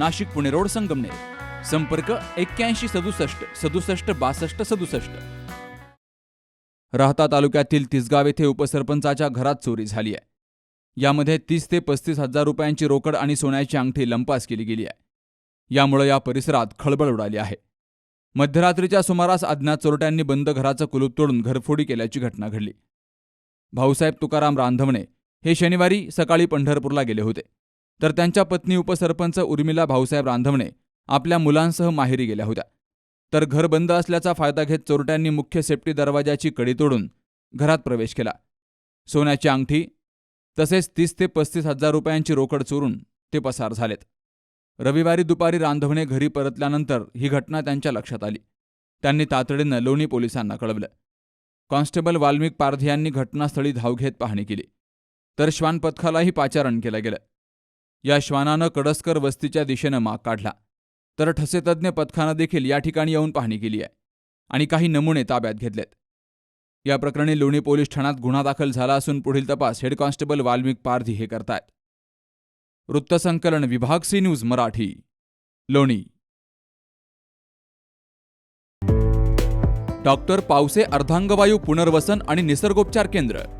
Nashik Pune road Sangamner. संपर्क एक्क्याऐंशी सदुसष्ट सदुसष्ट बासष्ट सदुसष्ट. राहता तालुक्यातील तिसगाव येथे उपसरपंचाच्या घरात चोरी झाली आहे. यामध्ये तीस ते पस्तीस हजार रुपयांची रोकड आणि सोन्याची अंगठी लंपास केली गेली आहे. यामुळे या परिसरात खळबळ उडाली आहे. मध्यरात्रीच्या सुमारास अज्ञात चोरट्यांनी बंद घराचं कुलूप तोडून घरफोडी केल्याची घटना घडली. भाऊसाहेब तुकाराम रांधवणे हे शनिवारी सकाळी पंढरपूरला गेले होते. तर त्यांच्या पत्नी उपसरपंच उर्मिला भाऊसाहेब रांधवणे आपल्या मुलांसह माहेरी गेल्या होत्या. तर घर बंद असल्याचा फायदा घेत चोरट्यांनी मुख्य सेफ्टी दरवाजाची कडी तोडून घरात प्रवेश केला. सोन्याची अंगठी तसेच तीस ते पस्तीस हजार रुपयांची रोकड चोरून ते पसार झालेत. रविवारी दुपारी रांधवणे घरी परतल्यानंतर ही घटना त्यांच्या लक्षात आली. त्यांनी तातडीनं लोणी पोलिसांना कळवलं. कॉन्स्टेबल वाल्मिक पारधी यांनी घटनास्थळी धाव घेत पाहणी केली. तर श्वान पथकालाही पाचारण केलं गेलं. या श्वानानं कडसकर वस्तीच्या दिशेनं माग काढला. तर ठसेतज्ञ पथकानं देखील या ठिकाणी येऊन पाहणी केली आहे आणि काही नमुने ताब्यात घेतलेत. या प्रकरणी लोणी पोलीस ठाण्यात गुन्हा दाखल झाला असून पुढील तपास हेड कॉन्स्टेबल वाल्मिक पारधी हे करतायत. वृत्तसंकलन विभाग सी न्यूज मराठी लोणी. डॉक्टर पावसे अर्धांगवायू पुनर्वसन आणि निसर्गोपचार केंद्र.